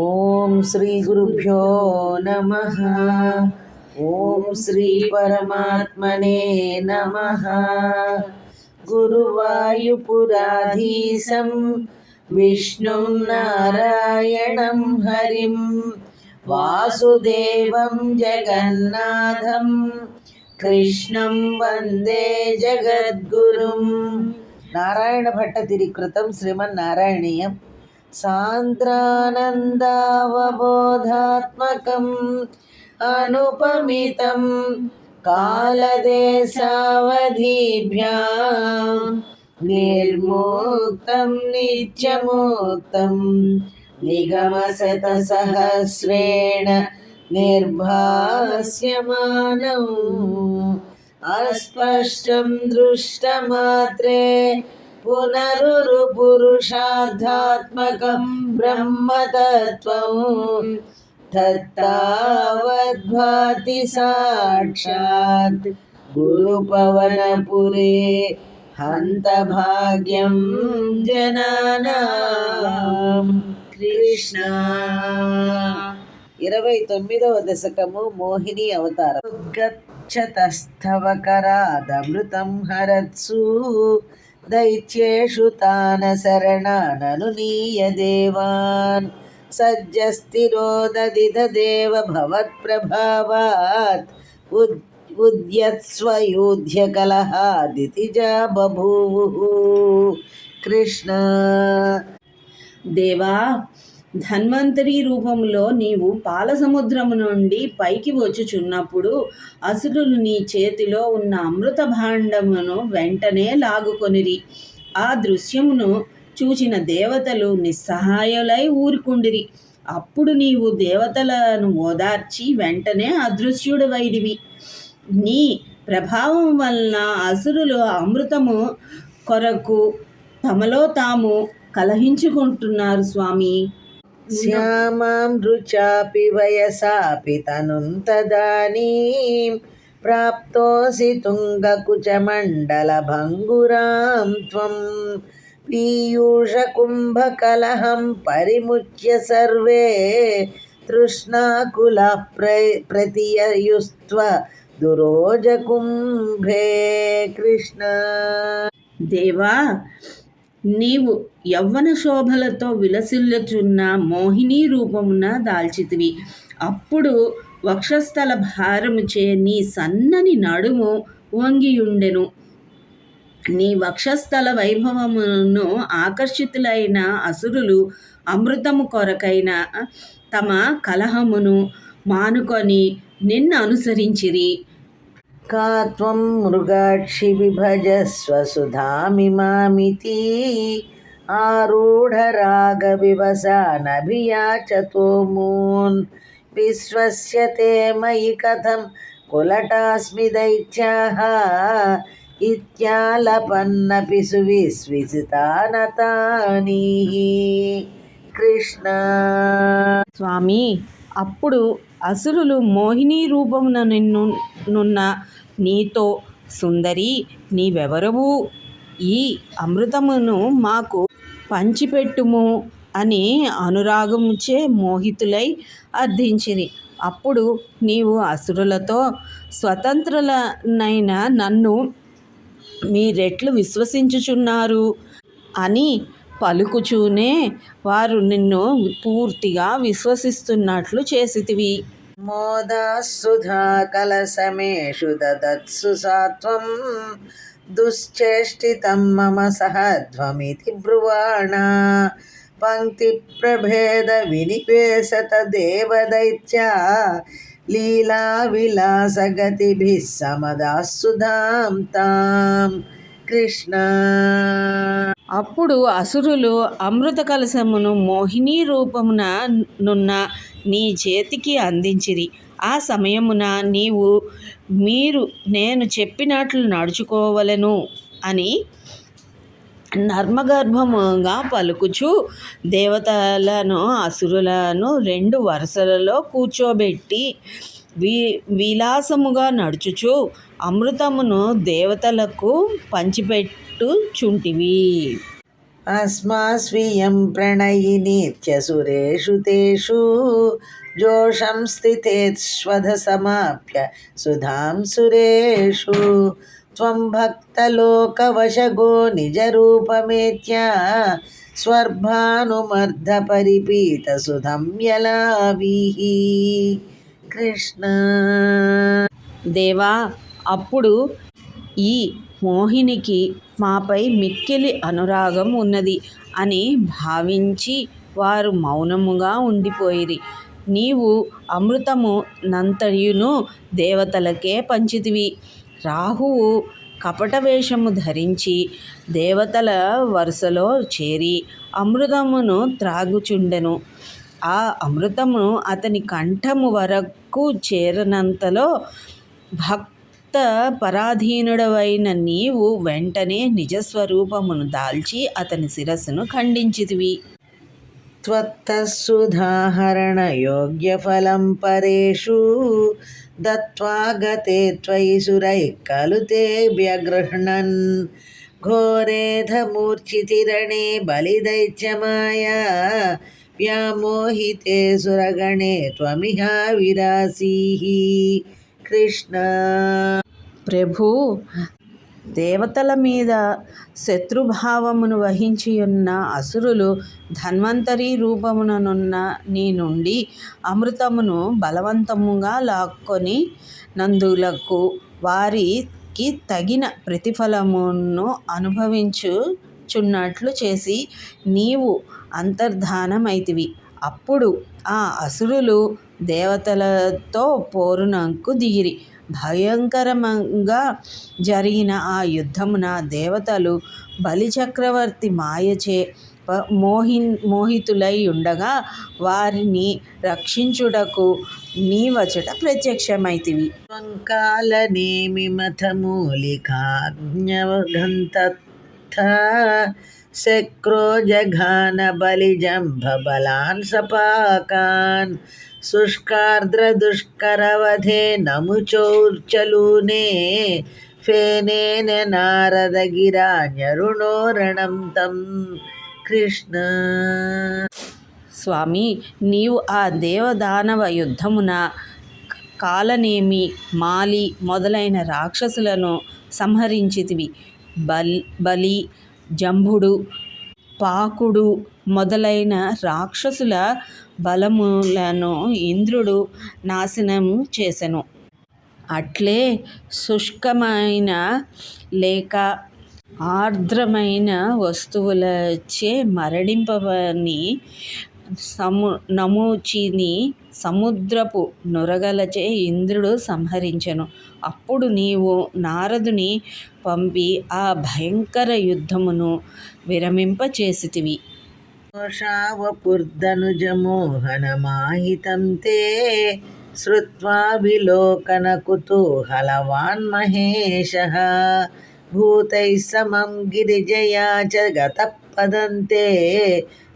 ఓం శ్రీ గురుభ్యో నమ. ఓం శ్రీ పరమాత్మనే నమ. గురువాయుపురాధీశం విష్ణుం నారాయణం హరిం. వాసుదేవం జగన్నాథం. కృష్ణం వందే జగద్గురుం. నారాయణ భట్ట తిరికృతం శ్రీమన్నారాయణీయం. సాంద్రానందావబోధాత్మకం అనుపమితం కాలదేశావధిభ్యాం నిర్ముక్తం నిత్యముక్తం నిగమశతసహస్రేణ నిర్భాస్యమానం. అస్పష్టం దృష్టమాత్రే పునరురుపురుషార్థాత్మకం బ్రహ్మతత్వం. తత్తావద్భాతి సాక్షాత్ గురుపవనపురే హంత భాగ్యం జనానాం. కృష్ణ. ఇరవై తొమ్మిదవ దశకము మోహిని అవతారం. గచ్చతస్థవకరాదమృతం హరత్సు. దైత్యేషు తాన శరణాననునీయ దేవాన్. సజ్జస్థిరోదదిదేవ భవత్ప్రభావాత్ ఉద్ ఉద్యత్స్వయూధ్య కలహాదితిజా బభూవు కృష్ణ దేవా ధన్వంతరి రూపంలో నీవు పాలసముద్రము నుండి పైకి వచ్చుచున్నప్పుడు అసురులు నీ చేతిలో ఉన్న అమృత భాండమును వెంటనే లాగుకొనిరి. ఆ దృశ్యమును చూచిన దేవతలు నిస్సహాయులై ఊరుకుండిరి. అప్పుడు నీవు దేవతలను ఓదార్చి వెంటనే అదృశ్యుడు వైడివి నీ ప్రభావం వలన అసురులు అమృతము కొరకు తమలో తాము కలహించుకుంటున్నారు స్వామి. శ్యామాం రుచాపి వయసాపి తనుం తదానీం ప్రాప్తోసి తుంగకుచమండలభంగురాం త్వం పీయూషకుంభకలహం పరిముచ్య సర్వే తృష్ణాకుల ప్ర ప్రతియయుస్త్వ దురోజకుంభే కృష్ణ దేవా నీవు యవ్వన శోభలతో విలసిల్లుచున్న మోహిని రూపమున దాల్చితివి. అప్పుడు వక్షస్థల భారముచే నీ సన్నని నడుము వంగియుండెను. నీ వక్షస్థల వైభవమును ఆకర్షితులైన అసురులు అమృతము కొరకైన తమ కలహమును మానుకొని నిన్ను అనుసరించిరి. का त्वं मृगाक्षि विभजस्व सुधामिमामिति आरूढरागविवसानभियाचतो मून् विश्वस्य ते मयि कथं कुलटास्मि दैत्याः इत्यालपन्नपि सुविस्विसितानतानि కృష్ణ స్వామి అప్పుడు అసురులు మోహిని రూపమున నిన్ను నున్న నీతో సుందరి నీవెవరవు? ఈ అమృతమును మాకు పంచిపెట్టుము అని అనురాగముచే మోహితులై అర్థించిరి అప్పుడు నీవు అసురులతో స్వతంత్రులనైన నన్ను మీరెట్లు విశ్వసించుచున్నారు అని పలుకుచూనే వారు నిన్ను పూర్తిగా విశ్వసిస్తున్నట్లు చేసితివి. మోదాసుధా కలసమేషు దదత్సు సాత్వం దుశ్చేష్టితం మమ సహధ్వమితి బ్రువాణ. పంక్తి ప్రభేద వినిపేశత దేవదైత్య లీలా విలాసగతిభిः సమదాసుధాం తాం కృష్ణ. అప్పుడు అసురులు అమృత కలశమును మోహిని రూపమున నున్న నీ చేతికి అందించిరి. ఆ సమయమున నీవు మీరు నేను చెప్పినట్లు నడుచుకోవలను అని నర్మగర్భముగా పలుకుచు దేవతలను అసురులను రెండు వరుసలలో కూర్చోబెట్టి వి విలాసముగా నడుచుచు అమృతమును దేవతలకు పంచిపెట్టుచుంటివి. అస్మా స్వీయం ప్రణయి నిత్య సురేషు తేషు జోషం స్థితేష్వధ సమాప్య సుధాం సురేషు. త్వం భక్తలోకవశగో పరిపీత సుధం యలావీः కృష్ణ. దేవా అప్పుడు ఈ మోహినికి మాపై మిక్కిలి అనురాగం ఉన్నది అని భావించి వారు మౌనముగా ఉండిపోయిరి. నీవు అమృతము నంతయును దేవతలకే పంచితివి. రాహువు కపట వేషము ధరించి దేవతల వరుసలో చేరి అమృతమును త్రాగుచుండెను. ఆ అమృతము అతని కంఠము వరకు చేరనంతలో భక్త పరాధీనుడవైన నీవు వెంటనే నిజస్వరూపమును దాల్చి అతని శిరస్సును ఖండించితివి त्वत्तस्सुधाहरणयोग्यफलं परेषु दत्त्वा गते त्वयि सुरैः खलु ते व्यगृह्णन् घोरेधमूर्च्छितिरणे बलिदैत्यमाया వ్యామోహితే సురగణే త్వమిహ విరాసీహి కృష్ణ ప్రభు దేవతల మీద శత్రుభావమును వహించి ఉన్న అసురులు ధన్వంతరి రూపముననున్న నీ నుండి అమృతమును బలవంతముగా లాక్కొని నందులకు వారికి తగిన ప్రతిఫలమును అనుభవించుచున్నట్లు చేసి నీవు అంతర్ధానమైతివి. అప్పుడు ఆ అసురులు దేవతలతో పోరునకు దిగిరి. భయంకరంగా జరిగిన ఆ యుద్ధమున దేవతలు బలిచక్రవర్తి మాయచే మోహి మోహితులై ఉండగా వారిని రక్షించుటకు నీవచట ప్రత్యక్షమైతివి. శక్రో జఘాన బలిజంభబలాన్ సపాకాన్ శుష్కార్ద్ర దుష్కరవధే నముచోర్చలూనే ఫేనేన నారదగిరాణోరణం తం కృష్ణ స్వామి నీవు ఆ దేవదానవ యుద్ధమున కాలనేమి మాలి మొదలైన రాక్షసులను సంహరించితివి. బలి బలి జంభుడు పాకుడు మొదలైన రాక్షసుల బలములను ఇంద్రుడు నాశనం చేసెను. అట్లే శుష్కమైన లేక ఆర్ద్రమైన వస్తువులచే మరణింపవని సము నముచిని సముద్రపు నురగలచే ఇంద్రుడు సంహరించెను. అప్పుడు నీవు నారదుని పంపి ఆ భయంకర యుద్ధమును విరమింపచేసితివి वपुर्दनुजमोहनमाहितं ते श्रुत्वाभिलोकनकुतूहलवान् महेशः भूतैः समं गिरिजया च गतः पदन्ते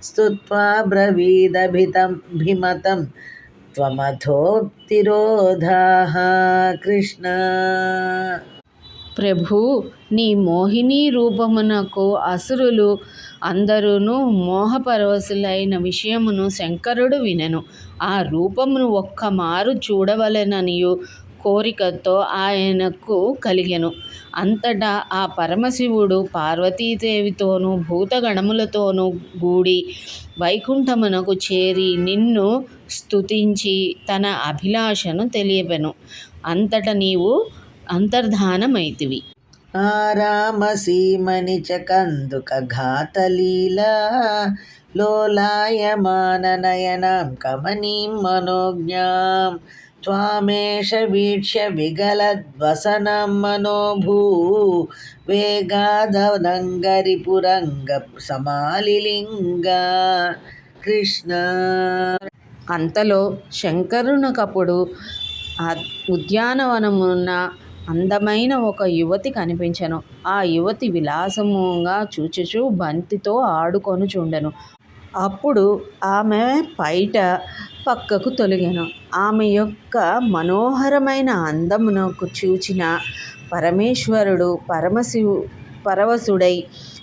स्तुत्वा ब्रवीदभितं भिमतं त्वमथोत्तिरोधाः कृष्ण ప్రభు నీ మోహిని రూపమునకు అసురులు అందరూను మోహపరవశులైన విషయమును శంకరుడు వినెను. ఆ రూపమును ఒక్క మారు చూడవలెననియు కోరికతో ఆయనకు కలిగెను. అంతటా ఆ పరమశివుడు పార్వతీదేవితోనూ భూతగణములతోనూ గూడి వైకుంఠమునకు చేరి నిన్ను స్తుతించి తన అభిలాషను తెలియపెను. అంతట నీవు అంతర్ధానమైతివి आरामसीमणि च कन्दुकघातलीला लोलायमाननयनां कमनीं मनोज्ञां त्वामेष वीक्ष्य विगलद्वसनं मनोभू वेगादनङ्गरिपुरङ्गसमालिलिङ्गा కృష్ణ అంతలో శంకరునకప్పుడు ఆ ఉద్యానవనమున అందమైన ఒక యువతి కనిపించెను. ఆ యువతి విలాసముగా చూచుచూ బంతితో ఆడుకొనుచుండెను అప్పుడు ఆమె పైట పక్కకు తొలగాను. ఆమె యొక్క మనోహరమైన అందమునకు చూచిన పరమేశ్వరుడు పరమశివు పరవశుడై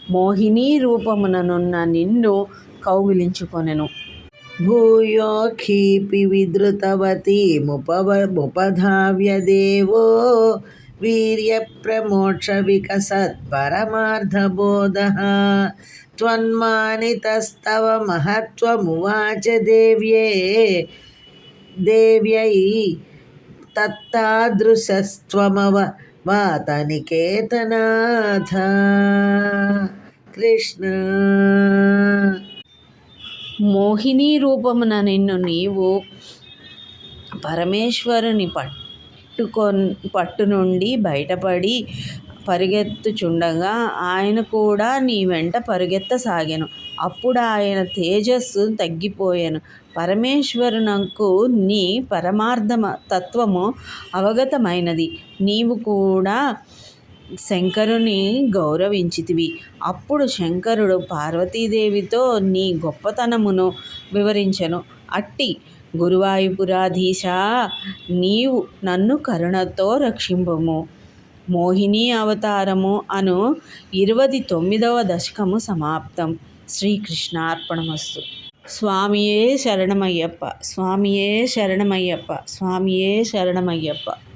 మోహిని రూపముననున్న నిన్ను కౌగిలించుకొనెను. भूयोऽखीपि विद्रुतवतीमुपधाव्य देवो वीर्यप्रमोक्षविकसत्परमार्धबोधः। त्वन्मानितस्तव महत्त्वमुवाच देव्ये देव्यै तत्तादृशस्त्वमव वातनिकेतनाथ कृष्ण। మోహిని రూపమున నిన్ను నీవు పరమేశ్వరుని పట్టుకొ పట్టు నుండి బయటపడి పరిగెత్తుచుండగా ఆయన కూడా నీ వెంట పరిగెత్తసాగాను. అప్పుడు ఆయన తేజస్సు తగ్గిపోయాను. పరమేశ్వరునకు నీ పరమార్థమ తత్వము అవగతమైనది. నీవు కూడా శంకరుని గౌరవించితివి. అప్పుడు శంకరుడు పార్వతీదేవితో నీ గొప్పతనమును వివరించెను. అట్టి గురువాయుపురాధీశ నీవు నన్ను కరుణతో రక్షింపము. మోహిని అవతారము అను ఇరవది తొమ్మిదవ దశకము సమాప్తం. శ్రీకృష్ణార్పణమస్తు. స్వామియే శరణమయ్యప్ప స్వామియే శరణమయ్యప్ప స్వామియే శరణమయ్యప్ప.